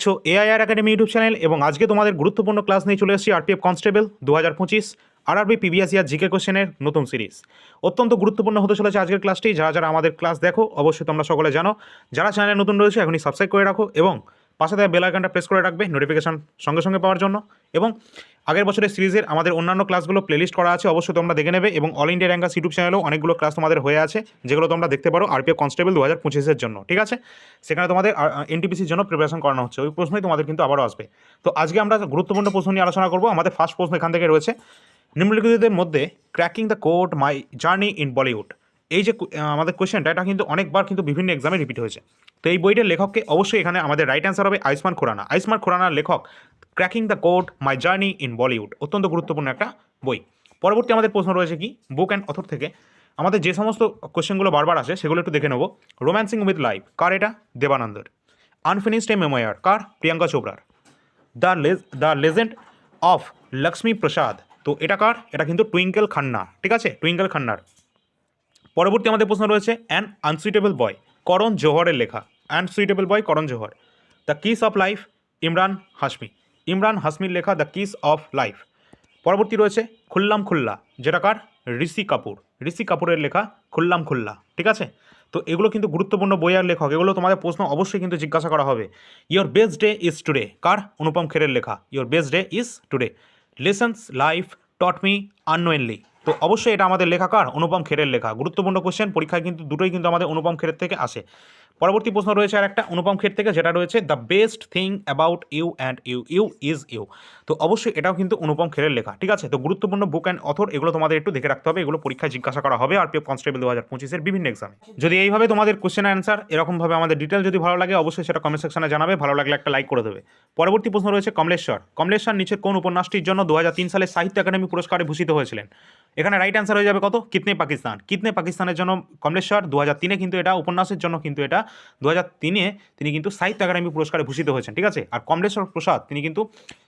দেখছ AIR academy YouTube channel এবং আজকে তোমাদের গুরুত্বপূর্ণ ক্লাস নিয়ে চলে এসেছি আরপিএফ কনস্টেবল দু হাজার পঁচিশ আরআরবি পিবিএস ইয়ার জিকে কোশ্চেনের নতুন সিরিজ অত্যন্ত গুরুত্বপূর্ণ হতে চলেছে আজকের ক্লাসটি যারা যারা আমাদের ক্লাস দেখো, অবশ্যই তোমরা সকলে জানো। যারা চ্যানেলে নতুন রয়েছে, এখনই সাবস্ক্রাইব করে রাখো এবং পাশে দেওয়া বেল আইকনটা প্রেস করে রাখবে নোটিফিকেশান সঙ্গে সঙ্গে পাওয়ার জন্য। এবং আগের বছরের সিরিজের আমাদের অন্যান্য ক্লাসগুলো প্লেলিস্ট করা আছে, অবশ্যই তোমরা দেখে নেবে। এবং অল ইন্ডিয়া র্যাঙ্কাস ইউটিউব চ্যানেলেও অনেকগুলো ক্লাস তোমাদের হয়ে আছে, যেগুলো তোমরা দেখতে পারো আরপিএফ কনস্টেবল দু হাজার পঁচিশের জন্য। ঠিক আছে? সেখানে তোমাদের এনটিপিসির জন্য প্রিপারেশন করানো হচ্ছে। ওই প্রশ্নই তোমাদের কিন্তু আবারও আসবে। তো আজকে আমরা গুরুত্বপূর্ণ প্রশ্ন নিয়ে আলোচনা করব। আমাদের ফার্স্ট প্রশ্ন এখান থেকে রয়েছে। নিম্নলিখিতদের মধ্যে cracking the code my journey in Bollywood এই যে আমাদের কোয়েশ্চেনটা এটা কিন্তু অনেকবার কিন্তু বিভিন্ন এক্সামে রিপিট হয়েছে। তো এই বইটার লেখককে অবশ্যই এখানে আমাদের রাইট অ্যান্সার হবে আয়ুষ্মান খুরানা। আয়ুষ্মান খুরানার লেখক cracking the code my journey in Bollywood অত্যন্ত গুরুত্বপূর্ণ একটা বই। পরবর্তী আমাদের প্রশ্ন রয়েছে কি? বুক অ্যান্ড অথর থেকে। আমাদের যে সমস্ত কোশ্চেনগুলো বারবার আসে, সেগুলো একটু দেখে নেব। রোম্যান্সিং উইথ লাইফ কার এটা? দেবানন্দের। আনফিনিশড এ মেমোয়ার কার? প্রিয়াঙ্কা চোপড়ার। দ্য লেজ the legend of Lakshmi Prasad তো এটা কার? এটা কিন্তু টুইঙ্কেল খান্না ঠিক আছে? টুইঙ্কেল খান্নার পরবর্তী আমাদের প্রশ্ন রয়েছে অ্যান আনসুইটেবল বয় করণ জোহরের লেখা। Unsuitable boy Karan Johar. The kiss of life Emraan Hashmi Emraan হাসমির লেখা দ্য কিস অফ লাইফ পরবর্তী রয়েছে, খুল্লাম খুল্লা, যেটা কার? ঋষি কাপুর। ঋষি কাপুরের লেখা, খুল্লাম খুল্লা। ঠিক আছে? তো এগুলো কিন্তু গুরুত্বপূর্ণ বইয়ের লেখক। এগুলো তোমাদের প্রশ্ন অবশ্যই কিন্তু জিজ্ঞাসা করা হবে। Your best day is today কার? অনুপম খেরের লেখা। Your best day is today lessons life taught me unknowingly তো অবশ্যই এটা আমাদের লেখা কার? অনুপম খেরের লেখা। গুরুত্বপূর্ণ কোশ্চেন পরীক্ষায় কিন্তু দুটোই কিন্তু আমাদের অনুপম খেরের থেকে আসে। পরবর্তী প্রশ্ন রয়েছে আর একটা অনুপম খের থেকে, যেটা রয়েছে the best thing about you and you you is you তো অবশ্যই এটাও কিন্তু অনুপম খেরের লেখা। ঠিক আছে? তো গুরুত্বপূর্ণ বুক অ্যান্ড অথর এগুলো তোমাদের একটু দেখে রাখতে হবে। এগুলো পরীক্ষায় জিজ্ঞাসা করা হবে আরপিএফ কনস্টেবল দু হাজার পঁচিশের বিভিন্ন এক্সামে যদি এইভাবে তোমাদের কোশ্চেন অ্যান্সার এরকমভাবে আমাদের ডিটেল যদি ভালো লাগে, অবশ্যই সেটা কমেন্ট সেকশনে জানাবে। ভালো লাগলে একটা লাইক করে দেবে। পরবর্তী প্রশ্ন রয়েছে কমলেশ্বর। কমলেশ্বর নিচের কোন উপন্যাসটির জন্য দু হাজার তিন সালে সাহিত্য একাডেমি পুরস্কারে ভূষিত হয়েছিলেন? এখানে রাইট অ্যান্সার হয়ে যাবে কত? কিতনে পাকিস্তান? কিতনে পাকিস্তানের জন্য কমলেশ্বর? দু হাজার তিনে কিন্তু এটা, উপন্যাসের জন্য কিন্তু এটা। দু হাজার তিনে তিনি কিন্তু সাহিত্য একাডেমি পুরস্কারে ভূষিত হয়েছেন, ঠিক আছে? আর কমলেশ্বর প্রসাদ, তিনি কিন্তু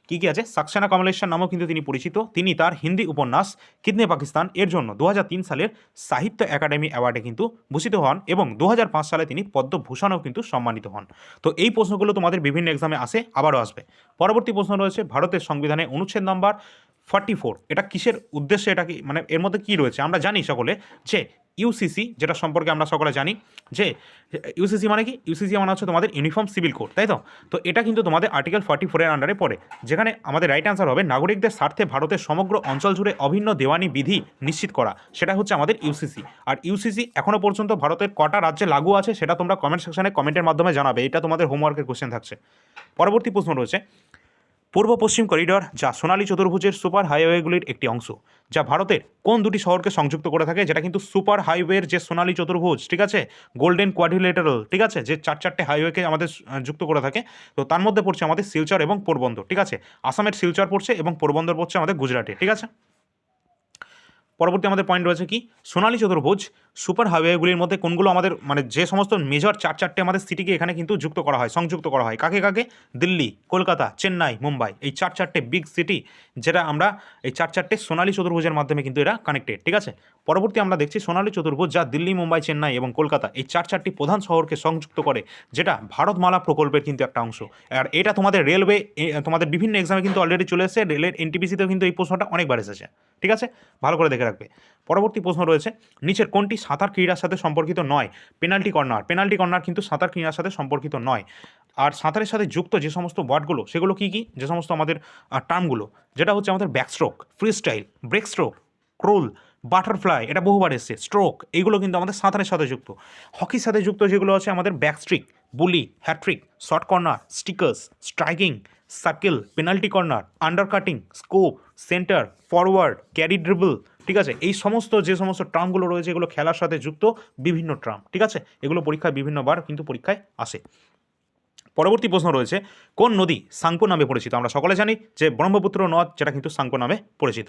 কী কী আছে? সাকসেনা কমলেশ্বর নামেও কিন্তু তিনি পরিচিত। তিনি তার হিন্দি উপন্যাস কিতনে পাকিস্তান এর জন্য দু হাজার তিন সালের সাহিত্য একাডেমি অ্যাওয়ার্ডে কিন্তু ভূষিত হন এবং দু হাজার পাঁচ সালে তিনি পদ্মভূষণেও কিন্তু সম্মানিত হন। তো এই প্রশ্নগুলো তোমাদের বিভিন্ন এক্সামে আসে, আবারও আসবে। পরবর্তী প্রশ্ন রয়েছে, ভারতের সংবিধানে অনুচ্ছেদ নাম্বার ফর্টি ফোর, এটা কিসের উদ্দেশ্যে এটা কি মানে এর মধ্যে কী রয়েছে? আমরা জানি সকলে যে ইউসিসি যেটা সম্পর্কে আমরা সকলে জানি, যে ইউসিসি মানে কি? ইউসিসি মানে হচ্ছে তোমাদের ইউনিফর্ম সিভিল কোড তাই তো? তো এটা কিন্তু তোমাদের আর্টিকেল ফর্টি ফোরের আন্ডারে পড়ে, যেখানে আমাদের রাইট অ্যান্সার হবে নাগরিকদের স্বার্থে ভারতের সমগ্র অঞ্চল জুড়ে অভিন্ন দেওয়ানি বিধি নিশ্চিত করা, সেটা হচ্ছে আমাদের ইউসিসি আর ইউসিসি এখনও পর্যন্ত ভারতের কটা রাজ্যে লাগু আছে সেটা তোমরা কমেন্ট সেকশনে কমেন্টের মাধ্যমে জানাবে, এটা তোমাদের হোমওয়ার্কের কোশ্চেন থাকছে। পরবর্তী প্রশ্ন রয়েছে পূর্ব পশ্চিম করিডর, যা সোনালী চতুর্ভুজের সুপার হাইওয়েগুলির একটি অংশ, যা ভারতের কোন দুটি শহরকে সংযুক্ত করে থাকে যেটা কিন্তু সুপার হাইওয়ের যে সোনালী চতুর্ভুজ, ঠিক আছে? গোল্ডেন কোয়াড্রিলেটারাল, ঠিক আছে? যে চার চারটে হাইওয়েকে আমাদের যুক্ত করে থাকে। তো তার মধ্যে পড়ছে আমাদের শিলচর এবং পোরবন্দর, ঠিক আছে? আসামের শিলচর পড়ছে এবং পোরবন্দর পড়ছে আমাদের গুজরাটে, ঠিক আছে? পরবর্তী আমাদের পয়েন্ট রয়েছে কি? সোনালী চতুর্ভুজ সুপার হাইওয়েগুলির মধ্যে কোনগুলো আমাদের মানে যে সমস্ত মেজর চার চারটে আমাদের সিটিকে এখানে কিন্তু যুক্ত করা হয়, সংযুক্ত করা হয়। কাকে কাকে? দিল্লি, কলকাতা, চেন্নাই, মুম্বাই। এই চার চারটে বিগ সিটি যেটা আমরা এই চার চারটে সোনালী চতুর্ভুজের মাধ্যমে কিন্তু এরা কানেক্টেড ঠিক আছে? পরবর্তী আমরা দেখছি সোনালী চতুর্ভুজ যা দিল্লি, মুম্বাই, চেন্নাই এবং কলকাতা এই চার চারটি প্রধান শহরকে সংযুক্ত করে, যেটা ভারতমালা প্রকল্পের কিন্তু একটা অংশ। আর এটা তোমাদের রেলওয়ে তোমাদের বিভিন্ন এক্সামে কিন্তু অলরেডি চলে এসেছে রেলের এনটিপিসিতেও কিন্তু এই প্রশ্নটা অনেকবার এসেছে, ঠিক আছে? ভালো করে দেখে রাখবে। পরবর্তী প্রশ্ন রয়েছে, নিচের কোনটি সাঁতার ক্রীড়ার সাথে সম্পর্কিত নয়? পেনাল্টি কর্নার পেনাল্টি কর্নার কিন্তু সাঁতার ক্রীড়ার সাথে সম্পর্কিত নয়। আর সাঁতারের সাথে যুক্ত যে সমস্ত ওয়ার্ডগুলো সেগুলো কি কি? যে সমস্ত আমাদের টার্মগুলো যেটা হচ্ছে আমাদের back stroke free style break stroke crawl butterfly এটা বহুবার এসছে স্ট্রোক এইগুলো কিন্তু আমাদের সাঁতারের সাথে যুক্ত। হকির সাথে যুক্ত যেগুলো আছে আমাদের back stick bully hat trick short corner stickers striking circle penalty corner under cutting scoop centre forward carry dribble ঠিক আছে? এই সমস্ত যে সমস্ত ট্রামগুলো রয়েছে, এগুলো খেলার সাথে যুক্ত বিভিন্ন ট্রাম ঠিক আছে? এগুলো পরীক্ষায় বিভিন্নবার কিন্তু পরীক্ষায় আসে। পরবর্তী প্রশ্ন রয়েছে, কোন নদী সাংকো নামে পরিচিত? আমরা সকলে জানি যে ব্রহ্মপুত্র নদ, যেটা কিন্তু সাংকো নামে পরিচিত।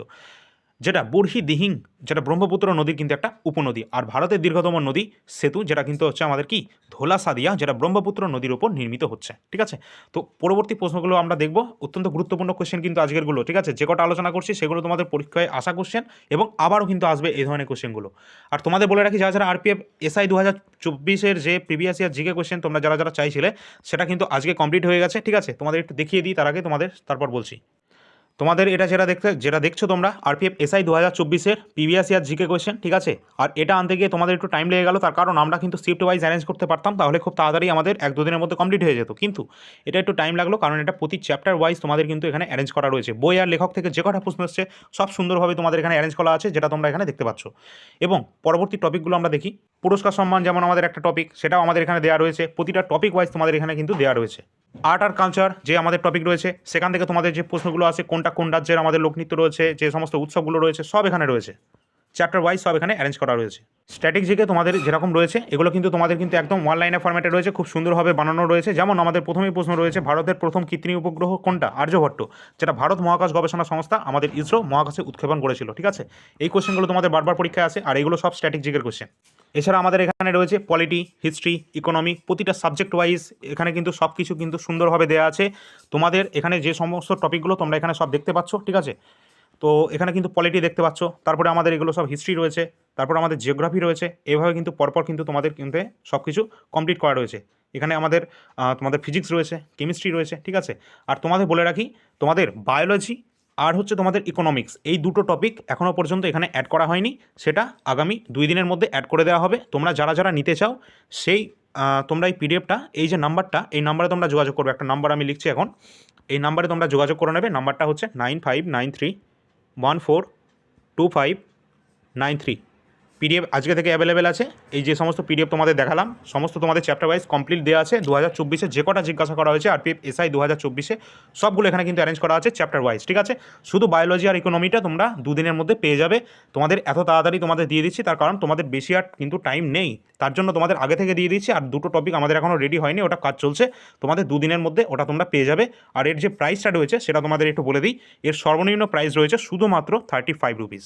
যেটা বুড়হি দিহিং, যেটা ব্রহ্মপুত্র নদীর কিন্তু একটা উপনদী। আর ভারতের দীর্ঘতম নদী সেতু, যেটা কিন্তু হচ্ছে আমাদের কি? ধোলা সাদিয়া যেটা ব্রহ্মপুত্র নদীর উপর নির্মিত হচ্ছে। ঠিক আছে? তো পরবর্তী প্রশ্নগুলো আমরা দেখব। অত্যন্ত গুরুত্বপূর্ণ কোশ্চেন কিন্তু আজকেরগুলো ঠিক আছে? যে কটা আলোচনা করছি, সেগুলো তোমাদের পরীক্ষায় আসা কোশ্চেন এবং আবারও কিন্তু আসবে এই ধরনের কোশ্চেনগুলো আর তোমাদের বলে রাখি, যারা যারা আরপিএফ এসআই দু হাজার চব্বিশের যে প্রিভিয়াস ইয়ার জিকে কোশ্চেন তোমরা যারা যারা চাইছিলে, সেটা কিন্তু আজকে কমপ্লিট হয়ে গেছে। ঠিক আছে? তোমাদের একটু দেখিয়ে দিই, তার আগে তোমাদের, তারপর বলছি। তোমাদের এটা যেটা দেখতে, যেটা দেখছ তোমরা আরপিএফ এসআই দু হাজার চব্বিশের প্রিভিয়াস ইয়ার জিকে কোয়েশ্চেন ঠিক আছে? আর এটা আনতে গিয়ে তোমাদের একটু টাইম লেগে গেল, তার কারণ আমরা কিন্তু শিফট ওয়াইজ অ্যারেঞ্জ করতে পারতাম, তাহলে খুব তাড়াতাড়ি আমাদের এক দুদিনের মধ্যে কমপ্লিট হয়ে যেত। কিন্তু এটা একটু টাইম লাগল, কারণ এটা প্রতি চ্যাপ্টার ওয়াইজ তোমাদের কিন্তু এখানে অ্যারেঞ্জ করা রয়েছে। বই আর লেখক থেকে যে কটা প্রশ্ন এসছে, সব সুন্দরভাবে তোমাদের এখানে অ্যারেঞ্জ করা আছে, যেটা তোমরা এখানে দেখতে পাচ্ছ। এবং পরবর্তী টপিকগুলো আমরা দেখি। পুরস্কার সম্মান যেমন আমাদের একটা টপিক সেটাও আমাদের এখানে দেওয়া রয়েছে। প্রতিটা টপিক ওয়াইজ তোমাদের এখানে কিন্তু দেওয়া রয়েছে। আর্ট আর কালচার যে আমাদের টপিক রয়েছে, সেখান থেকে তোমাদের যে প্রশ্নগুলো আছে কোনটা কোন রাজ্যের আমাদের লোকনৃত্য রয়েছে, যে সমস্ত উৎসবগুলো রয়েছে, সব এখানে রয়েছে। চ্যাপ্টার ওয়াইজ সব এখানে অ্যারেঞ্জ করা রয়েছে। স্ট্যাটিক জিকে তোমাদের যেরকম রয়েছে, এগুলো কিন্তু তোমাদের কিন্তু একদম ওয়ান লাইনের ফরম্যাটে রয়েছে, খুব সুন্দরভাবে বানানো রয়েছে। যেমন আমাদের প্রথমেই প্রশ্ন রয়েছে, ভারতের প্রথম কৃত্রিম উপগ্রহ কোনটা? আর্যভট্ট যেটা ভারত মহাকাশ গবেষণা সংস্থা আমাদের ইসরো মহাকাশে উৎক্ষেপণ করেছিল, ঠিক আছে? এই কোশ্চেনগুলো তোমাদের বারবার পরীক্ষায় আসে, আর এগুলো সব স্ট্যাটিক জিকের কোশ্চেন এছাড়া আমাদের এখানে রয়েছে পলিটি হিস্ট্রি ইকোনমি প্রতিটা সাবজেক্ট ওয়াইজ এখানে কিন্তু সব কিছু কিন্তু সুন্দরভাবে দেওয়া আছে। তোমাদের এখানে যে সমস্ত টপিকগুলো তোমরা এখানে সব দেখতে পাচ্ছ, ঠিক আছে? তো এখানে কিন্তু পলিটি দেখতে পাচ্ছ, তারপরে আমাদের এগুলো সব হিস্ট্রি রয়েছে, তারপর আমাদের জিওগ্রাফি রয়েছে, এভাবে কিন্তু পরপর কিন্তু তোমাদের কিন্তু সব কিছু কমপ্লিট করা রয়েছে। এখানে আমাদের তোমাদের ফিজিক্স রয়েছে কেমিস্ট্রি রয়েছে, ঠিক আছে? আর তোমাদের বলে রাখি, তোমাদের বায়োলজি আর হচ্ছে তোমাদের ইকোনমিক্স এই দুটো টপিক এখনও পর্যন্ত এখানে অ্যাড করা হয়নি। সেটা আগামী দুই দিনের মধ্যে অ্যাড করে দেওয়া হবে। তোমরা যারা যারা নিতে চাও, সেই তোমরা এই পিডিএফটা এই যে নাম্বারটা, এই নাম্বারে তোমরা যোগাযোগ করবে। একটা নাম্বার আমি লিখছি এখন। এই নাম্বারে তোমরা যোগাযোগ করে নেবে। নাম্বারটা হচ্ছে nine five nine three one four two five nine three PDF আজকে থেকে অ্যাভেলেবেল আছে। এই যে সমস্ত পিডিএফ তোমাদের দেখালাম, সমস্ত তোমাদের চ্যাপ্টার ওয়াইজ কমপ্লিট দেওয়া আছে। দু হাজার চব্বিশে যে কটা জিজ্ঞাসা করা হয়েছে আরপিএফ এসআই দু হাজার চব্বিশে, সবগুলো এখানে কিন্তু অ্যারেঞ্জ করা আছে চ্যাপ্টার ওয়াইজ ঠিক আছে? শুধু বায়োলজি আর ইকোনমিটা তোমরা দুদিনের মধ্যে পেয়ে যাবে। তোমাদের এত তাড়াতাড়ি তোমাদের দিয়ে দিচ্ছি, তার কারণ তোমাদের বেশি আর কিন্তু টাইম নেই। তার জন্য তোমাদের আগে থেকে দিয়ে দিচ্ছি, আর দুটো টপিক আমাদের এখনও রেডি হয়নি, ওটা কাজ চলছে। তোমাদের দুদিনের মধ্যে ওটা তোমরা পেয়ে যাবে। আর এর যে প্রাইসটা রয়েছে, সেটা তোমাদের একটু বলে দিই। এর সর্বনিম্ন প্রাইস রয়েছে শুধুমাত্র থার্টি ফাইভ রুপিস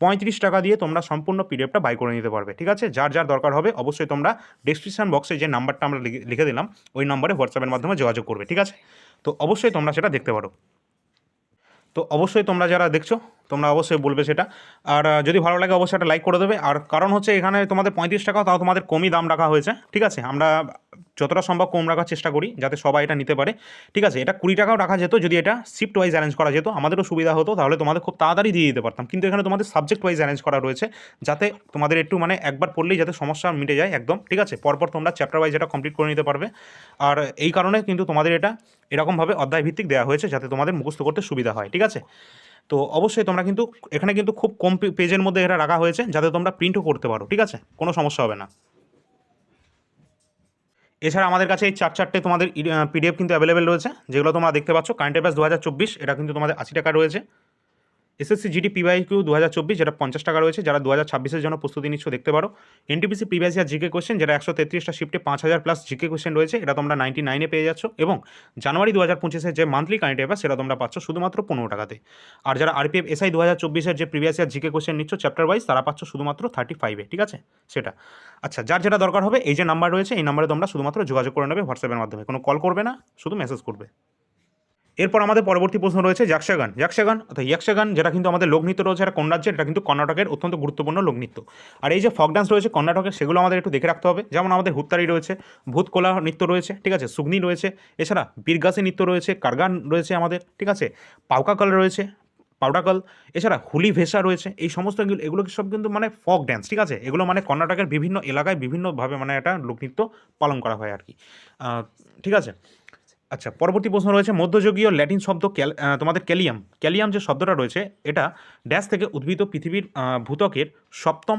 পঁয়ত্রিশ টাকা দিয়ে তোমরা সম্পূর্ণ পিডিএফটা বাই করে নিতে পারবে, ঠিক আছে? যার যার দরকার হবে, অবশ্যই তোমরা ডিসক্রিপশন বক্সে যে নাম্বারটা আমরা লিখে- দিলাম, ওই নাম্বারে হোয়াটসঅ্যাপের মাধ্যমে যোগাযোগ করবে, ঠিক আছে? তো অবশ্যই তোমরা সেটা দেখতে পারো। তো অবশ্যই তোমরা যারা দেখছ, তোমরা অবশ্যই বলবে সেটা। আর যদি ভালো লাগে, অবশ্যই একটা লাইক করে দেবে। আর কারণ হচ্ছে এখানে তোমাদের পঁয়ত্রিশ টাকা তাও তোমাদের কমই দাম রাখা হয়েছে, ঠিক আছে? আমরা যতটা সম্ভব কম রাখার চেষ্টা করি যাতে সবাই এটা নিতে পারে। ঠিক আছে, এটা কুড়ি টাকাও রাখা যেত, যদি এটা শিফট ওয়াইজ অ্যারেঞ্জ করা যেত, আমাদেরও সুবিধা হতো, তাহলে তোমাদের খুব তাড়াতাড়ি দিয়ে দিতে পারতাম। কিন্তু এখানে তোমাদের সাবজেক্ট ওয়াইজ অ্যারেঞ্জ করা রয়েছে, যাতে তোমাদের একটু মানে একবার পড়লেই যাতে সমস্যা মিটে যায় একদম। ঠিক আছে, পরপর তোমরা চ্যাপ্টার ওয়াইজ এটা কমপ্লিট করে নিতে পারবে। আর এই কারণে কিন্তু তোমাদের এটা এরকমভাবে অধ্যায় ভিত্তিক দেওয়া হয়েছে, যাতে তোমাদের মুখস্থ করতে সুবিধা হয়। ঠিক আছে? তো অবশ্যই তোমরা কিন্তু, এখানে কিন্তু খুব কম পেজের মধ্যে এটা রাখা হয়েছে, যাতে তোমরা প্রিন্টও করতে পারো। ঠিক আছে? কোনো সমস্যা হবে না। এছাড়া আমাদের কাছে এই চার চারটে তোমাদের পিডিএফ কিন্তু অ্যাভেলেবেল রয়েছে, যেগুলো তোমরা দেখতে পাচ্ছ। কারেন্ট অ্যাফেয়ার্স দু হাজার চব্বিশ, এটা কিন্তু তোমাদের আশি টাকা রয়েছে। এসএসসি জিডি পিওয়াই কিউ দু হাজার চব্বিশ, যেটা পঞ্চাশ টাকা রয়েছে, যারা দু হাজার ছাব্বিশের জন্য প্রস্তুতি নিচ্ছ দেখতে পারো। NTPC previous year GK question, যেটা একশো তেত্রিশটা শিফটে পাঁচ হাজার প্লাস জিকে কোশ্চেন রয়েছে, এটা তোমরা নাইনটি নাইনে পেয়ে যাচ্ছ। এবং জানুয়ারি দু হাজার পঁচিশের যে মান্থলি কারেন্ট অ্যাফেয়ার, সেটা তোমরা পাচ্ছ শুধুমাত্র পনেরো টাকাতে। আর যারা আরপিএফ এসআই দু হাজার চব্বিশের যে প্রিভিয়াস ইয়ার জিকে কোশ্চেন নিচ্ছ চ্যাপ্টার ওয়াইজ, তারা পাচ্ছ শুধুমাত্র থার্টি ফাইভে, ঠিক আছে? সেটা। আচ্ছা যার যেটা দরকার হবে, এই যে নাম্বার রয়েছে, এই নাম্বারে তোমরা শুধুমাত্র যোগাযোগ করে নেবে, হোয়াটসঅ্যাপের মাধ্যমে। কোনো কল করবে না, শুধু মেসেজ করবে। এরপর আমাদের পরবর্তী প্রশ্ন রয়েছে যাকসাগান যাকসাগান অর্থাৎ ইয়াকসাগান যেটা কিন্তু আমাদের লোকনৃত্য রয়েছে এটা কোন রাজ্যের, এটা কিন্তু কর্ণাটকের অত্যন্ত গুরুত্বপূর্ণ লোকনৃত্য আর এই যে ফক ডান্স রয়েছে কর্ণাটকের, সেগুলো আমাদের একটু দেখে রাখতে হবে। যেমন আমাদের হুত্তারি রয়েছে, ভূতকোলা নৃত্য রয়েছে, ঠিক আছে, সুগনি রয়েছে, এছাড়া বীরগাসী নৃত্য রয়েছে, কারগান রয়েছে আমাদের, ঠিক আছে, পাউকাকল রয়েছে, পাউডাকল, এছাড়া হুলি ভেসা রয়েছে, এই সমস্ত এগুলো সব কিন্তু মানে ফক ড্যান্স ঠিক আছে, এগুলো মানে কর্ণাটকের বিভিন্ন এলাকায় বিভিন্নভাবে মানে একটা লোকনৃত্য পালন করা হয় আর কি। ঠিক আছে আচ্ছা পরবর্তী প্রশ্ন রয়েছে, মধ্যযুগীয় ল্যাটিন শব্দ তোমাদের ক্যালিয়াম। ক্যালিয়াম যে শব্দটা রয়েছে, এটা ড্যাশ থেকে উদ্ভিদ পৃথিবীর ভূতকের সপ্তম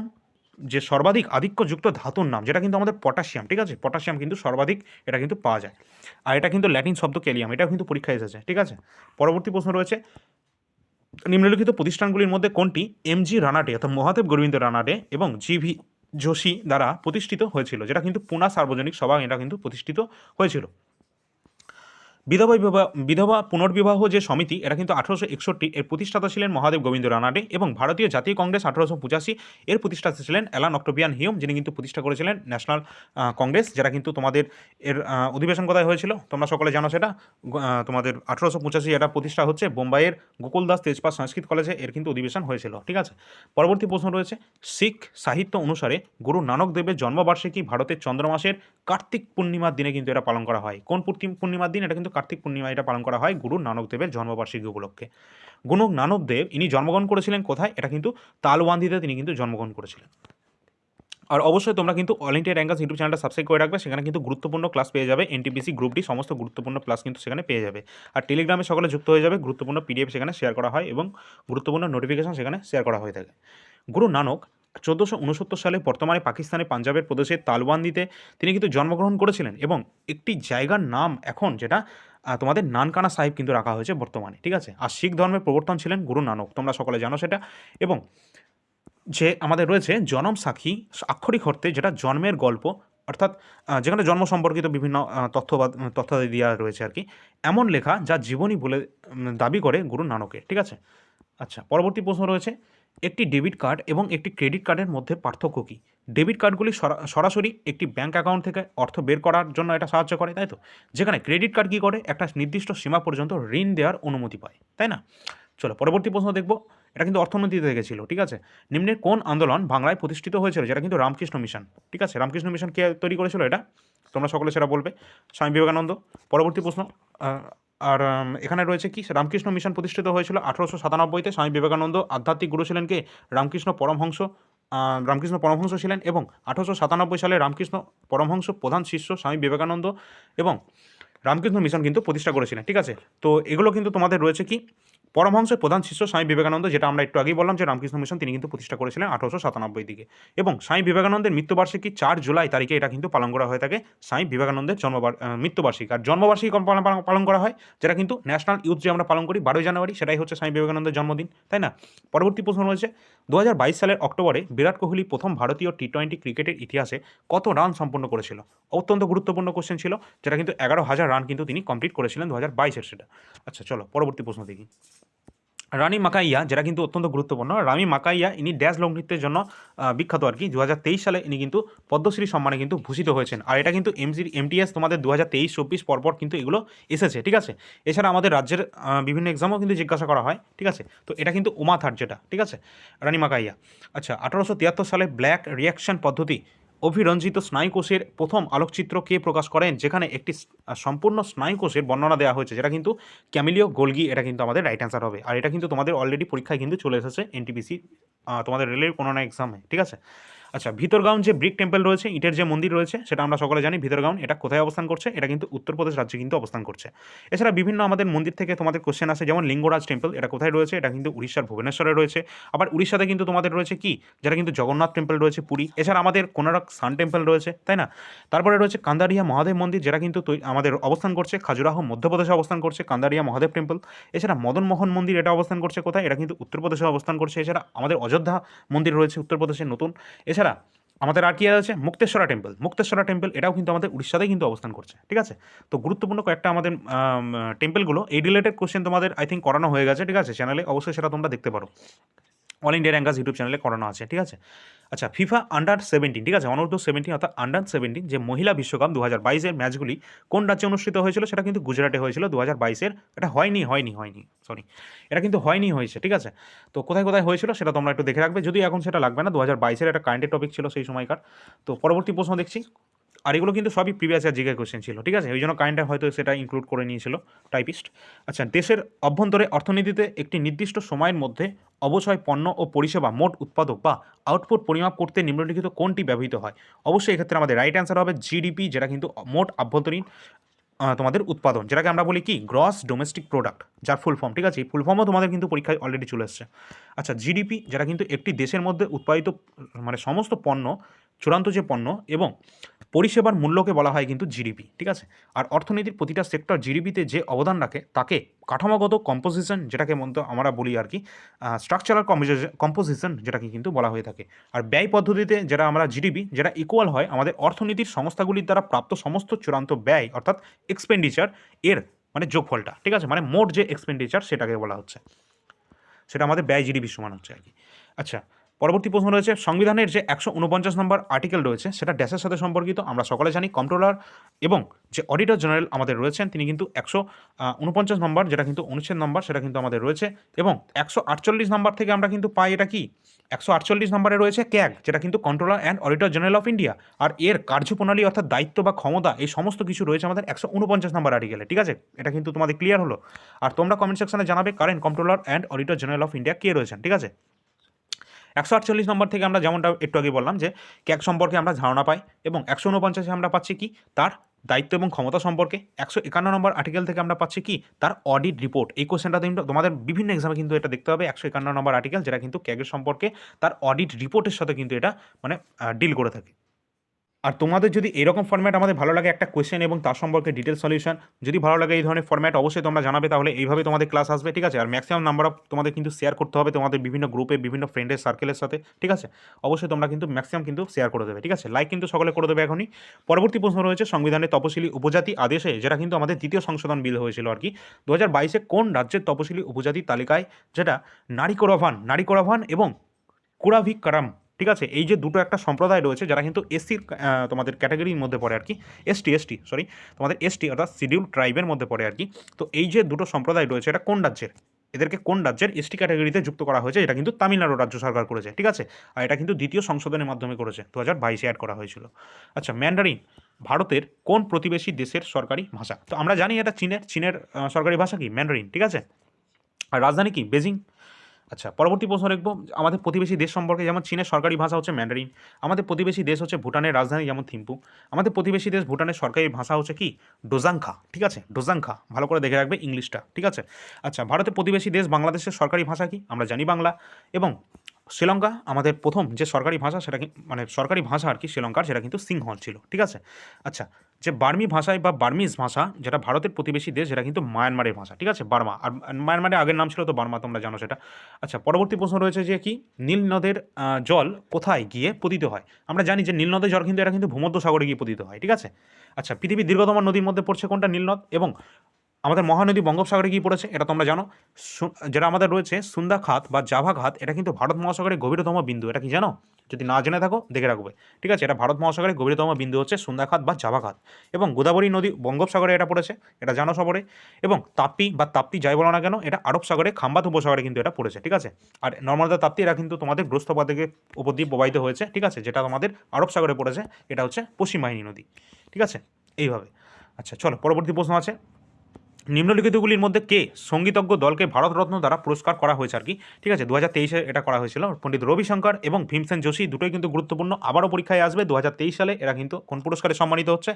যে সর্বাধিক আধিক্যযুক্ত ধাতুর নাম, যেটা কিন্তু আমাদের পটাশিয়াম, ঠিক আছে? পটাশিয়াম কিন্তু সর্বাধিক, এটা কিন্তু পাওয়া যায়। আর এটা কিন্তু ল্যাটিন শব্দ ক্যালিয়াম, এটাও কিন্তু পরীক্ষায় এসেছে, ঠিক আছে? পরবর্তী প্রশ্ন রয়েছে, নিম্নলিখিত প্রতিষ্ঠানগুলির মধ্যে কোনটি এম এমজি রানাডে অর্থাৎ মহাদেব গোবিন্দ রানাডে এবং জিভি যোশী দ্বারা প্রতিষ্ঠিত হয়েছিল, যেটা কিন্তু পুনা সার্বজনিক সভা, এটা কিন্তু প্রতিষ্ঠিত হয়েছিল। বিধবা বিবাহ, বিধবা পুনর্বিবাহ যে সমিতি এরা কিন্তু আঠারোশো একষট্টি এর প্রতিষ্ঠাতা ছিলেন মহাদেব গোবিন্দ রানাডে এবং ভারতীয় জাতীয় কংগ্রেস আঠারোশো পঁচাশি এর প্রতিষ্ঠাতা ছিলেন অ্যালান অক্টোবিয়ান হিউম, যিনি কিন্তু প্রতিষ্ঠা করেছিলেন ন্যাশনাল কংগ্রেস, যেটা কিন্তু তোমাদের এর অধিবেশন কোথায় হয়েছিল? তোমরা সকলে জানো সেটা। তোমাদের আঠারোশো পঁচাশি এটা প্রতিষ্ঠা হচ্ছে বোম্বাইয়ের গোকুলদাস তেজপাত সংস্কৃত কলেজে এর কিন্তু অধিবেশন হয়েছিল, ঠিক আছে? পরবর্তী প্রশ্ন রয়েছে, শিখ সাহিত্য অনুসারে গুরু নানক দেবের জন্মবার্ষিকী ভারতের চন্দ্র মাসের কার্তিক পূর্ণিমার দিনে কিন্তু এটা পালন করা হয়। কোন পূর্ণিমার দিন? এটা কিন্তু কার্তিক পূর্ণিমা এটা পালন করা হয় গুরু নানক দেবের জন্মবার্ষিকী উপলক্ষে। গুরু নানক দেব, ইনি জন্মগ্রহণ করেছিলেন কোথায়? এটা কিন্তু তালওয়ান্দিতে তিনি কিন্তু জন্মগ্রহণ করেছিলেন। আর অবশ্যই তোমরা কিন্তু অল ইন্ডিয়া র্যাঙ্কাস ইউটিউব চ্যানেলটা সাবস্ক্রাইব করে রাখবে, সেখানে কিন্তু গুরুত্বপূর্ণ ক্লাস পেয়ে যাবে এনটিপিসি গ্রুপটি সমস্ত গুরুত্বপূর্ণ ক্লাস কিন্তু সেখানে পেয়ে যাবে। আর টেলিগ্রামে সকলে যুক্ত হয়ে যাবে, গুরুত্বপূর্ণ পিডিএফ সেখানে শেয়ার করা হয় এবং গুরুত্বপূর্ণ নোটিফিকেশন সেখানে শেয়ার করা হয়ে থাকে। গুরু নানক চোদ্দোশো উনসত্তর সালে বর্তমানে পাকিস্তানে পাঞ্জাবের প্রদেশের তালবান্দিতে তিনি কিন্তু জন্মগ্রহণ করেছিলেন এবং একটি জায়গার নাম এখন যেটা তোমাদের নানকানা সাহেব কিন্তু রাখা হয়েছে বর্তমানে, ঠিক আছে? আর শিখ ধর্মের প্রবর্তন ছিলেন গুরু নানক, তোমরা সকলে জানো সেটা। এবং যে আমাদের রয়েছে জনম সাক্ষী আক্ষরিক অর্থে যেটা জন্মের গল্প, অর্থাৎ যেখানে জন্ম সম্পর্কিত বিভিন্ন তথ্য তথ্য দেওয়া রয়েছে আর কি, এমন লেখা যা জীবনী বলে দাবি করে গুরু নানকের, ঠিক আছে? আচ্ছা পরবর্তী প্রশ্ন রয়েছে একটি ডেবিট কার্ড এবং একটি ক্রেডিট কার্ডের মধ্যে পার্থক্য কী? ডেবিট কার্ডগুলি সরাসরি একটি ব্যাংক অ্যাকাউন্ট থেকে অর্থ বের করার জন্য এটা সাহায্য করে, তাই তো? যেখানে ক্রেডিট কার্ড কী করে? একটা নির্দিষ্ট সীমা পর্যন্ত ঋণ দেওয়ার অনুমতি পায়, তাই না? চলো পরবর্তী প্রশ্ন দেখব। এটা কিন্তু অর্থনীতি থেকে ছিল, ঠিক আছে? নিম্নের কোন আন্দোলন বাংলায় প্রতিষ্ঠিত হয়েছিল? যেটা কিন্তু রামকৃষ্ণ মিশন, ঠিক আছে? রামকৃষ্ণ মিশন কে তৈরি করেছিল এটা? তোমরা সকলে সেটা বলবে। স্বামী বিবেকানন্দ, পরবর্তী প্রশ্ন আর এখানে রয়েছে কি? রামকৃষ্ণ মিশন প্রতিষ্ঠিত হয়েছিল আঠারোশো সাতানব্বইতে। স্বামী বিবেকানন্দ আধ্যাত্মিক গুরু ছিলেন কে? রামকৃষ্ণ পরমহংস। রামকৃষ্ণ পরমহংস ছিলেন এবং আঠারোশো সাতানব্বই সালে রামকৃষ্ণ পরমহংস প্রধান শিষ্য স্বামী বিবেকানন্দ এবং রামকৃষ্ণ মিশন কিন্তু প্রতিষ্ঠা করেছিলেন। ঠিক আছে? তো এগুলো কিন্তু তোমাদের রয়েছে কি? পরমহংসের প্রধান শিষ্য স্বামী বিবেকানন্দ, যেটা আমরা একটু আগেই বললাম যে রামকৃষ্ণ মিশন তিনি কিন্তু প্রতিষ্ঠা করেছিলেন আঠারোশো সাতানব্বই দিকে। এবং স্বামী বিবেকানন্দের মৃত্যুবার্ষিকী চার জুলাই তারিখে এটা কিন্তু পালন করা হয়ে থাকে স্বামী বিবেকানন্দের জন্মবার মৃত্যুবার্ষিকী। আর জন্মবার্ষিকী পালন করা হয়, যেটা কিন্তু ন্যাশনাল ইউথ যে আমরা পালন করি, বারোই জানুয়ারি সেটাই হচ্ছে স্বামী বিবেকানন্দের জন্মদিন, তাই না? পরবর্তী প্রশ্ন রয়েছে দু হাজার বাইশ সালের অক্টোবরে বিরাট কোহলি প্রথম ভারতীয় টি টোয়েন্টি ক্রিকেটের ইতিহাসে কত রান সম্পন্ন করেছিল? অত্যন্ত গুরুত্বপূর্ণ কোশ্চেন ছিল, যেটা কিন্তু এগারো হাজার রান কিন্তু তিনি কমপ্লিট করেছিলেন দু হাজার বাইশের সেটা। আচ্ছা চলো, পরবর্তী প্রশ্ন দেখি। রানী মাকাইয়া, যেটা কিন্তু অত্যন্ত গুরুত্বপূর্ণ, রানী মাকাইয়া ইনি ড্যাশ লোকনৃত্যের জন্য বিখ্যাত আর কি। দু হাজার তেইশ সালে ইনি কিন্তু পদ্মশ্রী সম্মানে কিন্তু ভূষিত হয়েছেন। আর এটা কিন্তু এমসি এমটিএস তোমাদের দু হাজার তেইশ, চব্বিশ পরপর কিন্তু এগুলো এসেছে, ঠিক আছে? এছাড়া আমাদের রাজ্যের বিভিন্ন এক্সামও কিন্তু জিজ্ঞাসা করা হয়, ঠিক আছে? তো এটা কিন্তু উমাথার যেটা, ঠিক আছে? রানি মাকাইয়া। আচ্ছা আঠারোশো তিয়াত্তর সালে ব্ল্যাক রিয়াকশন পদ্ধতি অভিরঞ্জিত স্নায়ুকোষের প্রথম আলোকচিত্র কে প্রকাশ করেন? যেখানে একটি সম্পূর্ণ স্নায়ুকোষের বর্ণনা দেওয়া হয়েছে। যেটা কিন্তু ক্যামিলিও গোলগি, এটা কিন্তু আমাদের রাইট অ্যান্সার হবে। আর এটা কিন্তু তোমাদের অলরেডি পরীক্ষায় কিন্তু চলে এসেছে এনটিপিসি তোমাদের রেলের কোনো না এক্সামে ঠিক আছে? আচ্ছা ভিতরগাঁও যে ব্রিক টেম্পল রয়েছে, ইটের যে মন্দির রয়েছে, সেটা আমরা সকলে জানি ভিতরগাঁও, এটা কোথায় অবস্থান করছে? এটা কিন্তু উত্তরপ্রদেশ রাজ্যে কিন্তু অবস্থান করছে। এছাড়া বিভিন্ন আমাদের মন্দির থেকে তোমাদের কোশ্চেন আছে যেমন লিঙ্গরাজ টেম্পল, এটা কোথায় রয়েছে? এটা কিন্তু উড়িষ্যার ভুবনেশ্বরে রয়েছে। আবার উড়িষ্যাতে কিন্তু তোমাদের রয়েছে কি? যেটা কিন্তু জগন্নাথ টেম্পল রয়েছে, পুরী। এছাড়া আমাদের কোনারক সান টেম্পল রয়েছে, তাই না? তারপরে রয়েছে কান্দারিয়া মহাদেব মন্দির, যেটা কিন্তু আমাদের অবস্থান করছে, খাজুরাহ, মধ্যপ্রদেশে অবস্থান করছে, কান্দারিয়া মহাদেব টেম্পল। এছাড়া মদন মোহন মন্দির, এটা অবস্থান করছে কোথায়? এটা কিন্তু উত্তরপ্রদেশে অবস্থান করছে। এছাড়া আমাদের অযোধ্যা মন্দির রয়েছে উত্তরপ্রদেশের নতুন। এছাড়া আমাদের আর কি আছে? মুক্তেশ্বরা টেম্পল। মুক্তেশ্বরা টেম্পল, এটাও কিন্তু আমাদের উড়িষ্যাতেই কিন্তু অবস্থান করছে, ঠিক আছে? তো গুরুত্বপূর্ণ কয়েকটা আমাদের টেম্পলগুলো, এই রিলেটেড কোশ্চেন তোমাদের আই থিঙ্ক করানো হয়ে গেছে, ঠিক আছে? চ্যানেলে অবশ্যই সেটা তোমরা দেখতে পারো। অল ইন্ডিয়া র্যাঙ্গাস ইউটিউব চ্যানেলে করানো আছে, ঠিক আছে? আচ্ছা ফিফা আন্ডার সেভেন্টিন ঠিক আছে? অনূর্ধ্ব সেভেন্টিন অর্থাৎ আন্ডার সেভেন্টিন যে মহিলা বিশ্বকাপ দু হাজার বাইশের ম্যাচগুলি কোন রাজ্যে অনুষ্ঠিত হয়েছিল সেটা কিন্তু গুজরাটে হয়েছিল দু হাজার বাইশের। এটা হয়নি হয়নি হয়নি সরি এটা কিন্তু হয়নি, হয়েছে, ঠিক আছে? তো কোথায় কোথায় হয়েছিল সেটা তোমরা একটু দেখে রাখবে। যদি এখন সেটা লাগবে না দু হাজার বাইশের একটা কারেন্টের টপিক ছিল সেই সময়কার। তো পরবর্তী প্রশ্ন দেখছি। আর এগুলো কিন্তু সবই প্রিভিয়াস ইয়ার জিকে কোশ্চেন ছিল ঠিক আছে? ওই জন্য কারেন্টে হয়তো সেটা ইনক্লুড করে নিয়েছিল টাইপিস্ট আচ্ছা দেশের অভ্যন্তরে অর্থনীতিতে একটি নির্দিষ্ট সময়ের মধ্যে অবশ্যই পণ্য ও পরিষেবা মোট উৎপাদক বা আউটপুট পরিমাপ করতে নিম্নলিখিত কোনটি ব্যবহৃত হয়? অবশ্যই এক্ষেত্রে আমাদের রাইট অ্যান্সার হবে জিডিপি যেটা কিন্তু মোট আভ্যন্তরীণ আহ, তোমাদের উৎপাদন যেটাকে আমরা বলি কি? গ্রস ডোমেস্টিক প্রোডাক্ট যার ফুল ফর্ম ঠিক আছে? ফুল ফর্মও তোমাদের কিন্তু পরীক্ষায় অলরেডি চলে এসছে। আচ্ছা জিডিপি যেটা কিন্তু একটি দেশের মধ্যে উৎপাদিত মানে সমস্ত পণ্য চূড়ান্ত যে পণ্য এবং পরিষেবার মূল্যকে বলা হয় কিন্তু জিডিপি ঠিক আছে? আর অর্থনীতির প্রতিটা সেক্টর জিডিপিতে যে অবদান রাখে, তাকে কাঠামোগত কম্পোজিশন যেটাকে মন্ত আমরা বলি আর কি স্ট্রাকচারাল কম্পোজিশন যেটাকে কিন্তু বলা হয়ে থাকে। আর ব্যয় পদ্ধতিতে যেটা আমরা জিডিপি যেটা ইকুয়াল হয়, আমাদের অর্থনীতির সংস্থাগুলির দ্বারা প্রাপ্ত সমস্ত চূড়ান্ত ব্যয়, অর্থাৎ এক্সপেন্ডিচার এর মানে যোগফলটা, ঠিক আছে? মানে মোট যে এক্সপেন্ডিচার সেটাকে বলা হচ্ছে। সেটা আমাদের ব্যয় জিডিপি সমান হচ্ছে আর কি। আচ্ছা পরবর্তী প্রশ্ন রয়েছে, সংবিধানের যে একশো উনপঞ্চাশ নম্বর আর্টিকেল রয়েছে, সেটা ড্যাশের সাথে সম্পর্কিত, আমরা সকলে জানি কন্ট্রোলার এবং যে অডিটর জেনারেল আমাদের রয়েছেন, তিনি কিন্তু একশো উনপঞ্চাশ নম্বর, যেটা কিন্তু অনুচ্ছেদ নম্বর, সেটা কিন্তু আমাদের রয়েছে এবং একশো আটচল্লিশ নম্বর থেকে আমরা কিন্তু পাই এটা কি? একশো আটচল্লিশ নম্বরে রয়েছে ক্যাগ যেটা কিন্তু controller and auditor general of India আর এর কার্যপ্রণালী অর্থাৎ দায়িত্ব বা ক্ষমতা, এই সমস্ত কিছু রয়েছে আমাদের একশো উনপঞ্চাশ নম্বর আর্টিকেলে ঠিক আছে? এটা কিন্তু তোমাদের ক্লিয়ার হলো। আর তোমরা কমেন্ট সেকশনে জানাবে current controller and auditor general of India কে রয়েছেন, ঠিক আছে? একশো আটচল্লিশ নম্বর থেকে আমরা যেমনটা একটু আগে বললাম যে ক্যাক সম্পর্কে আমরা ধারণা পাই এবং একশো উনপঞ্চাশে আমরা পাচ্ছি কি? তার দায়িত্ব এবং ক্ষমতা সম্পর্কে। একশো একান্ন নম্বর আর্টিকেল থেকে আমরা পাচ্ছি কি? তার অডিট রিপোর্ট এই কোশ্চেনটা কিন্তু তোমাদের বিভিন্ন এক্সামে কিন্তু এটা দেখতে হবে। একশো একান্ন নম্বর আর্টিকেল যেটা কিন্তু ক্যাগের সম্পর্কে তার অডিট রিপোর্টের সাথে কিন্তু এটা মানে ডিল করে থাকে। আর তোমাদের যদি এরকম ফর্ম্যাট আমাদের ভালো লাগে একটা কোয়েশ্চেন এবং তার সম্পর্কে ডিটেল সলিউশন যদি ভালো লাগে এই ধরনের ফর্ম্যাট অবশ্যই তোমরা জানাবে, তাহলে এইভাবে তোমাদের ক্লাস আসবে, ঠিক আছে? আর ম্যাক্সিমাম নাম্বার অফ তোমাদের কিন্তু শেয়ার করতে হবে তোমাদের বিভিন্ন গ্রুপে বিভিন্ন ফ্রেন্ডের সার্কেলের সাথে, ঠিক আছে? অবশ্যই তোমরা কিন্তু ম্যাক্সিমাম কিন্তু শেয়ার করে দেবে, ঠিক আছে? লাইক কিন্তু সকলে করে দেবে এখনই। পরবর্তী প্রশ্ন রয়েছে সংবিধানের তপশিলি উপজাতি আদেশে, যেটা কিন্তু আমাদের দ্বিতীয় সংশোধন বিল হয়েছিল আর কি দু হাজার বাইশে কোন রাজ্যের তপশিলি উপজাতি তালিকায়, যেটা নারীকোরাভান নারীকোরাভান এবং কুরাভিক কারাম ঠিক আছে? এই যে দুটো একটা সম্প্রদায় রয়েছে যারা কিন্তু এসসির তোমাদের ক্যাটাগরির মধ্যে পড়ে আর কি। এসটি এসটি সরি তোমাদের এসটি অর্থাৎ শিডিউল ট্রাইবের মধ্যে পড়ে আর কি। তো এই যে দুটো সম্প্রদায় রয়েছে, এটা কোন রাজ্যের? এদেরকে কোন রাজ্যের এসটি ক্যাটাগরিতে যুক্ত করা হয়েছে? এটা কিন্তু তামিলনাড়ু রাজ্য সরকার করেছে, ঠিক আছে? আর এটা কিন্তু দ্বিতীয় সংশোধনের মাধ্যমে করেছে দু হাজার বাইশে অ্যাড করা হয়েছিল। আচ্ছা ম্যান্ডারিন ভারতের কোন প্রতিবেশী দেশের সরকারি ভাষা? তো আমরা জানি এটা চীনের চীনের সরকারি ভাষা কি? ম্যান্ডারিন ঠিক আছে? আর রাজধানী কি? বেজিং আচ্ছা পরবর্তী প্রশ্ন লিখব আমাদের প্রতিবেশী দেশ সম্পর্কে, যেমন চীনের সরকারি ভাষা হচ্ছে ম্যান্ডারিন। আমাদের প্রতিবেশী দেশ হচ্ছে ভুটানের রাজধানী, যেমন থিম্পু। আমাদের প্রতিবেশী দেশ ভুটানের সরকারি ভাষা হচ্ছে কি? ডোজাংখা, ঠিক আছে? ডোজাংখা, ভালো করে দেখে রাখবে ইংলিশটা, ঠিক আছে? আচ্ছা ভারতের প্রতিবেশী দেশ বাংলাদেশের সরকারি ভাষা কি? আমরা জানি বাংলা। এবং শ্রীলঙ্কা আমাদের প্রথম যে সরকারি ভাষা সেটা মানে সরকারি ভাষা আর কি শ্রীলঙ্কার, সেটা কিন্তু সিংহল ছিল, ঠিক আছে? আচ্ছা যে বার্মি ভাষায় বা বার্মিজ ভাষা, যেটা ভারতের প্রতিবেশী দেশ, সেটা কিন্তু মায়ানমারের ভাষা, ঠিক আছে? বার্মা, আর মায়ানমারের আগের নাম ছিল তো বার্মা, তোমরা জানো সেটা। আচ্ছা পরবর্তী প্রশ্ন রয়েছে যে কি, নীল নদের জল কোথায় গিয়ে পতিত হয়? আমরা জানি যে নীল নদের জল কিন্তু এটা কিন্তু ভূমধ্য সাগরে গিয়ে পতিত হয়, ঠিক আছে? আচ্ছা পৃথিবীর দীর্ঘতম নদীর মধ্যে পড়ছে কোনটা? নীলনদ এবং আমাদের মহানদী বঙ্গোপসাগরে গিয়ে পড়েছে এটা তোমরা জানো। যেটা আমাদের রয়েছে, সুন্দা খাত বা জাভা খাত, এটা কিন্তু ভারত মহাসাগরের গভীরতম বিন্দু, এটা কি জানো? যদি না জেনে থাকো, দেখে রাখবে। ঠিক আছে, এটা ভারত মহাসাগরের গভীরতম বিন্দু হচ্ছে সুন্দা খাত বা জাভা খাত। এবং গোদাবরী নদী বঙ্গোপসাগরে এটা পড়েছে, এটা জানো সবরে। এবং তাপ্তি বা তাপ্তি যাই বলো না কেন, এটা আরব সাগরে, খাম্বাত উপসাগরে কিন্তু এটা পড়েছে, ঠিক আছে? আর নর্মদা তাপ্তি এরা কিন্তু তোমাদের গ্রস্তপা থেকে উপর দিয়ে প্রবাহিত হয়েছে, ঠিক আছে? যেটা তোমাদের আরব সাগরে পড়েছে, এটা হচ্ছে পশ্চিম বাহিনী নদী, ঠিক আছে? এইভাবে। আচ্ছা চলো, পরবর্তী প্রশ্ন আছে। নিম্নলিখিতগুলির মধ্যে কে সঙ্গীতজ্ঞ দলকে ভারতরত্ন দ্বারা পুরস্কার করা হয়েছে আর কি? ঠিক আছে দু হাজার তেইশে এটা করা হয়েছিল। পণ্ডিত রবিশঙ্কর এবং ভীমসেন যোশী দুটোই কিন্তু গুরুত্বপূর্ণ। আবারও পরীক্ষায় আসবে দু হাজার তেইশ সালে। এরা কিন্তু কোন পুরস্কারে সম্মানিত হচ্ছে?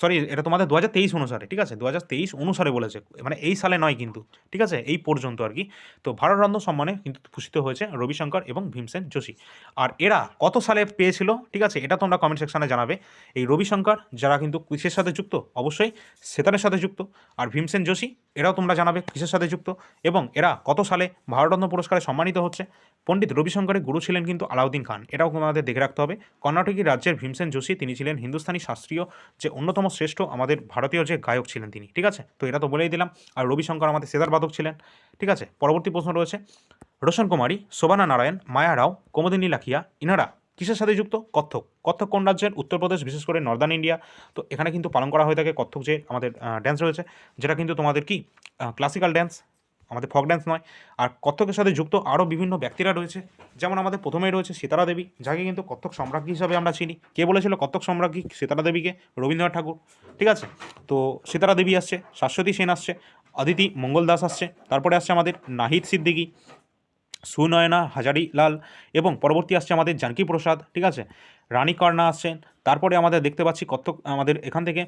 সরি এটা তোমাদের দু হাজার তেইশ অনুসারে, ঠিক আছে? দু হাজার তেইশ অনুসারে বলেছে। মানে এই সালে নয় কিন্তু। ঠিক আছে? এই পর্যন্ত আর কি। তো ভারতরত্ন সম্মানে কিন্তু ভূষিত হয়েছে রবিশঙ্কর এবং ভীমসেন যোশী। আর এরা কত সালে পেয়েছিল? ঠিক আছে? এটা তোমরা কমেন্ট সেকশনে জানাবে। এই রবিশঙ্কর, যারা কিন্তু কিসের সাথে যুক্ত? অবশ্যই সেতারের সাথে যুক্ত। আর ভীমসেন যোশী, এরাও তোমরা জানাবে কিসের সাথে যুক্ত? এবং এরা কত সালে ভারতরত্ন পুরস্কারে সম্মানিত হচ্ছে? পণ্ডিত রবিশঙ্করের গুরু ছিলেন কিন্তু আলাউদ্দিন খান। এটাও তোমাদের দেখে রাখতে হবে। কর্ণাটকী রাজ্যের ভীমসেন যোশী, তিনি ছিলেন হিন্দুস্তানি শাস্ত্রীয় যে অন্যতম শ্রেষ্ঠ আমাদের ভারতীয় যে গায়ক ছিলেন তিনি। ঠিক আছে? তো এটা তো বলেই দিলাম। আর রবিশঙ্কর আমাদের বাদক ছিলেন। ঠিক আছে, পরবর্তী প্রশ্ন রয়েছে। রোশন কুমারী, শোভানা নারায়ণ, মায়া রাও, কোমদিনী লাখিয়া, ইনারা কিসের সাথে যুক্ত? কত্থক। কত্থক কোন রাজ্যের? উত্তরপ্রদেশ বিশেষ করে নর্দার্ন ইন্ডিয়া তো এখানে কিন্তু পালন করা হয়ে থাকে কত্থক যে আমাদের ড্যান্স রয়েছে, যেটা কিন্তু তোমাদের কি? ক্লাসিক্যাল ড্যান্স আমাদের ফক ড্যান্স নয়। আর কত্থকের সাথে যুক্ত আরও বিভিন্ন ব্যক্তিরা রয়েছে। যেমন আমাদের প্রথমেই রয়েছে সীতারা দেবী, যাকে কিন্তু কত্থক সম্রাজ্ঞী হিসাবে আমরা চিনি। কে বলেছিল কত্থক সম্রাজ্ঞী? সীতারা দেবীকে, রবীন্দ্রনাথ ঠাকুর। ঠিক আছে, তো সীতারা দেবী আসছে, শাশ্বতী সেন আসছে। অদিতি মঙ্গল দাস আসছে। তারপরে আসছে আমাদের নাহিদ সিদ্দিকী, সুনয়না হাজারিলাল এবং পরবর্তী আসছে আমাদের জানকী প্রসাদ, ঠিক আছে? রানী কর্ণা আসছেন। তারপরে আমাদের দেখতে পাচ্ছি কত্থক, আমাদের এখান থেকে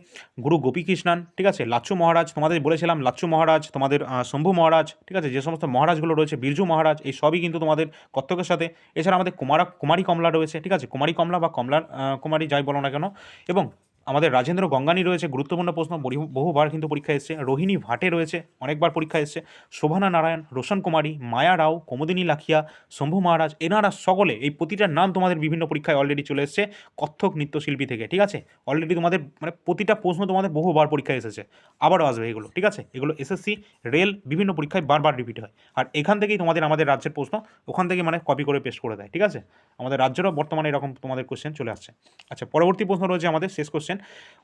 গুরু গোপীকৃষ্ণান, ঠিক আছে? লাচ্ছু মহারাজ, তোমাদের বলেছিলাম লাচ্ছু মহারাজ, তোমাদের শম্ভু মহারাজ, ঠিক আছে? যে সমস্ত মহারাজগুলো রয়েছে, বিরজু মহারাজ, এই সবই কিন্তু তোমাদের কত্থকের সাথে। এছাড়া আমাদের কুমারা, কুমারী কমলা রয়েছে, ঠিক আছে? কুমারী কমলা বা কমলা কুমারী যাই বলো না কেন? এবং আমাদের রাজেন্দ্র গঙ্গানি রয়েছে, গুরুত্বপূর্ণ প্রশ্ন বরি- বহুবার কিন্তু পরীক্ষা এসেছে। রোহিণী ভাটে রয়েছে, অনেকবার পরীক্ষা এসেছে। শোভানা নারায়ণ, রোশন কুমারী, মায়া রাও, কুমুদিনী লাখিয়া, শম্ভু মহারাজ, এনারা সকলে এই প্রতিটার নাম তোমাদের বিভিন্ন পরীক্ষায় অলরেডি চলে এসেছে, কত্থক নৃত্যশিল্পী থেকে, ঠিক আছে? অলরেডি তোমাদের মানে প্রতিটা প্রশ্ন তোমাদের বহুবার পরীক্ষায় এসেছে। আবারও আসবে এগুলো, ঠিক আছে? এগুলো এসএসসি, রেল, বিভিন্ন পরীক্ষায় বারবার রিপিট হয়। আর এখান থেকেই তোমাদের আমাদের রাজ্যের প্রশ্ন, ওখান থেকে মানে কপি করে পেস্ট করে দেয়, ঠিক আছে? আমাদের রাজ্যেরও বর্তমানে এরকম তোমাদের কোশ্চেন চলে আসছে। আচ্ছা পরবর্তী প্রশ্ন রয়েছে আমাদের, শেষ কোশ্চেন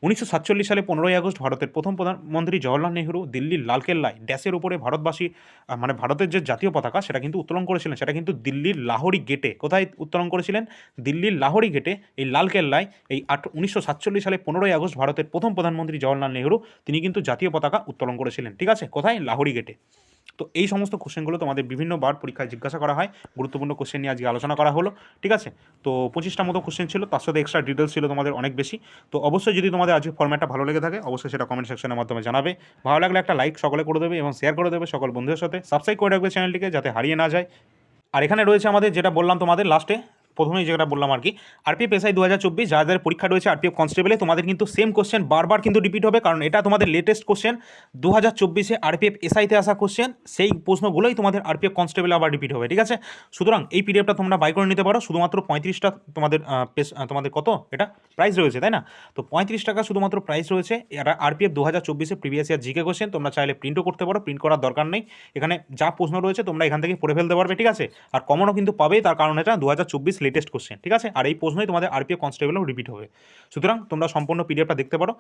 উনিশশো সাতচল্লিশ সালে পনেরোই আগস্ট ভারতের প্রথম প্রধানমন্ত্রী জওয়াহরলাল নেহরু দিল্লির লালকেল্লায় ড্যাশের উপরে ভারতবাসী মানে ভারতের যে জাতীয় পতাকা, সেটা কিন্তু উত্তোলন করেছিলেন। সেটা কিন্তু দিল্লির লাহোরি গেটে। কোথায় উত্তোলন করেছিলেন? দিল্লির লাহোরি গেটে, এই লালকেল্লায় এই আট উনিশশো সাতচল্লিশ সালে পনেরোই আগস্ট ভারতের প্রথম প্রধানমন্ত্রী জওয়াহরলাল নেহরু, তিনি কিন্তু জাতীয় পতাকা উত্তোলন করেছিলেন। ঠিক আছে? কোথায়? লাহোরি গেটে। তো এই সমস্ত কোশ্চেনগুলো তোমাদের বিভিন্নবার পরীক্ষায় জিজ্ঞাসা করা হয়। গুরুত্বপূর্ণ কোশ্চেন নিয়ে আজকে আলোচনা করা হলো, ঠিক আছে? তো পঁচিশটা মতো কোশ্চেন ছিল, তার সাথে এক্সট্রা ডিটেলস ছিল তোমাদের অনেক বেশি। তো অবশ্যই যদি তোমাদের আজকে ফর্ম্যাটটা ভালো লেগে থাকে, অবশ্যই সেটা কমেন্ট সেকশনের মাধ্যমে জানাবে। ভালো লাগলে একটা লাইক সকলে করে দেবে এবং শেয়ার করে দেবে সকল বন্ধুদের সাথে। সাবস্ক্রাইব করে রাখবে চ্যানেলটিকে যাতে হারিয়ে না যায়। আর এখানে রয়েছে আমাদের যেটা বললাম তোমাদের লাস্টে প্রথমেই যেটা বললাম আর কি আরপিএফ এসআই দু হাজার চব্বিশ, যাদের পরীক্ষা রয়েছে আরপিএফ কনস্টেবলে তোমাদের কিন্তু সেম কোশ্চেন বারবার কিন্তু রিপিট হবে, কারণ এটা তোমাদের লেটেস্ট কোশ্চেন দু হাজার চব্বিশে আরপিএফ এসআইতে আসা কোশ্চেন সেই প্রশ্নগুলোই তোমাদের আরপিএফ কনস্টেবলে আবার রিপিট হবে, ঠিক আছে? সুতরাং এই পিডিএফটা তোমরা বাই করে নিতে পারো, শুধুমাত্র পঁয়ত্রিশটা তোমাদের তোমাদের কত? এটা প্রাইস রয়েছে, তাই না? তো পঁয়ত্রিশ টাকা শুধুমাত্র প্রাইস রয়েছে আরপিএফ দু হাজার চব্বিশে প্রিভিয়াস ইয়ার জিকে কোশ্চেন তোমরা চাইলে প্রিন্টও করতে পারো প্রিন্ট করার দরকার নেই। এখানে যা প্রশ্ন রয়েছে, তোমরা এখান থেকে পড়ে ফেলতে পারবে, ঠিক আছে? আর কমনও কিন্তু পাবেই, তার কারণ এটা দু হাজার চব্বিশ লেটেস্ট কোশ্চেন ঠিক আছে? আর এই প্রশ্নই তোমাদের আরপিএফ কনস্টেবলও রিপিট হবে। সুতরাং তোমরা সম্পূর্ণ পিডিএফটা দেখতে পারো।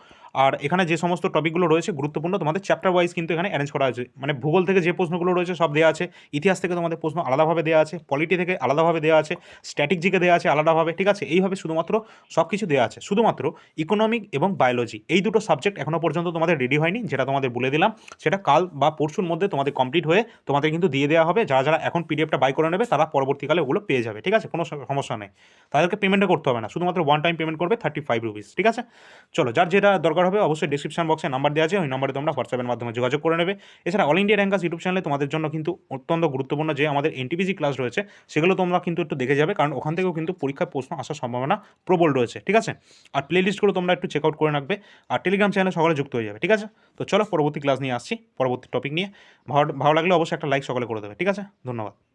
আর এখানে যে সমস্ত টপিকগুলো রয়েছে, গুরুত্বপূর্ণ তোমাদের চ্যাপ্টার ওয়াইজ কিন্তু এখানে অ্যারেঞ্জ করা হয়েছে মানে ভূগোল থেকে যে প্রশ্নগুলো রয়েছে সব দেওয়া আছে। ইতিহাস থেকে তোমাদের প্রশ্ন আলাদাভাবে দেওয়া আছে। পলিটি থেকে আলাদাভাবে দেওয়া আছে। স্ট্যাটিক জিকে দেওয়া আছে আলাদাভাবে, ঠিক আছে? এইভাবে শুধুমাত্র সব কিছু দেওয়া আছে। শুধুমাত্র ইকোনমিক এবং বায়োলজি এই দুটো সাবজেক্ট এখনও পর্যন্ত তোমাদের রেডি হয়নি, যেটা তোমাদের বলে দিলাম। সেটা কাল বা পরশুর মধ্যে তোমাদের কমপ্লিট হয়ে তোমাদের কিন্তু দিয়ে দেওয়া হবে। যারা যারা এখন পিডিএফটা বাই করে নেবে, তারা পরবর্তীকালে ওগুলো পেয়ে যাবে, ঠিক আছে? কোনো সমস্যা নেই। তাদেরকে পেমেন্টও করতে হবে না। শুধুমাত্র ওয়ান টাইম পেমেন্ট করবে থার্টি ফাইভ রুপিস ঠিক আছে? চলো, যার যেটা দরকার হবে অবশ্যই ডিসক্রিপশন বক্সে নাম্বার দেওয়া আছে, ওই নম্বরে তোমরা হোয়াটসঅ্যাপের মাধ্যমে যোগাযোগ করে নেবে। এছাড়া অল ইন্ডিয়া র্যাঙ্কাস ইউটিউব চ্যানেলে তোমাদের জন্য কিন্তু অত্যন্ত গুরুত্বপূর্ণ যে আমাদের এনটিপিজি ক্লাস রয়েছে, সেগুলো তোমরা কিন্তু একটু দেখে যাবে, কারণ ওখান থেকেও কিন্তু পরীক্ষার প্রশ্ন আসার সম্ভাবনা প্রবল রয়েছে, ঠিক আছে? আর প্লে লিস্টগুলো তোমরা একটু চেক আউট করে রাখবে, আর টেলিগ্রাম চ্যানেলে সকলে যুক্ত হয়ে যাবে, ঠিক আছে? তো চলো, পরবর্তী ক্লাস নিয়ে আসছি, পরবর্তী টপিক নিয়ে। ভালো ভালো লাগলে অবশ্যই একটা লাইক সকলে করে দেবে, ঠিক আছে? ধন্যবাদ।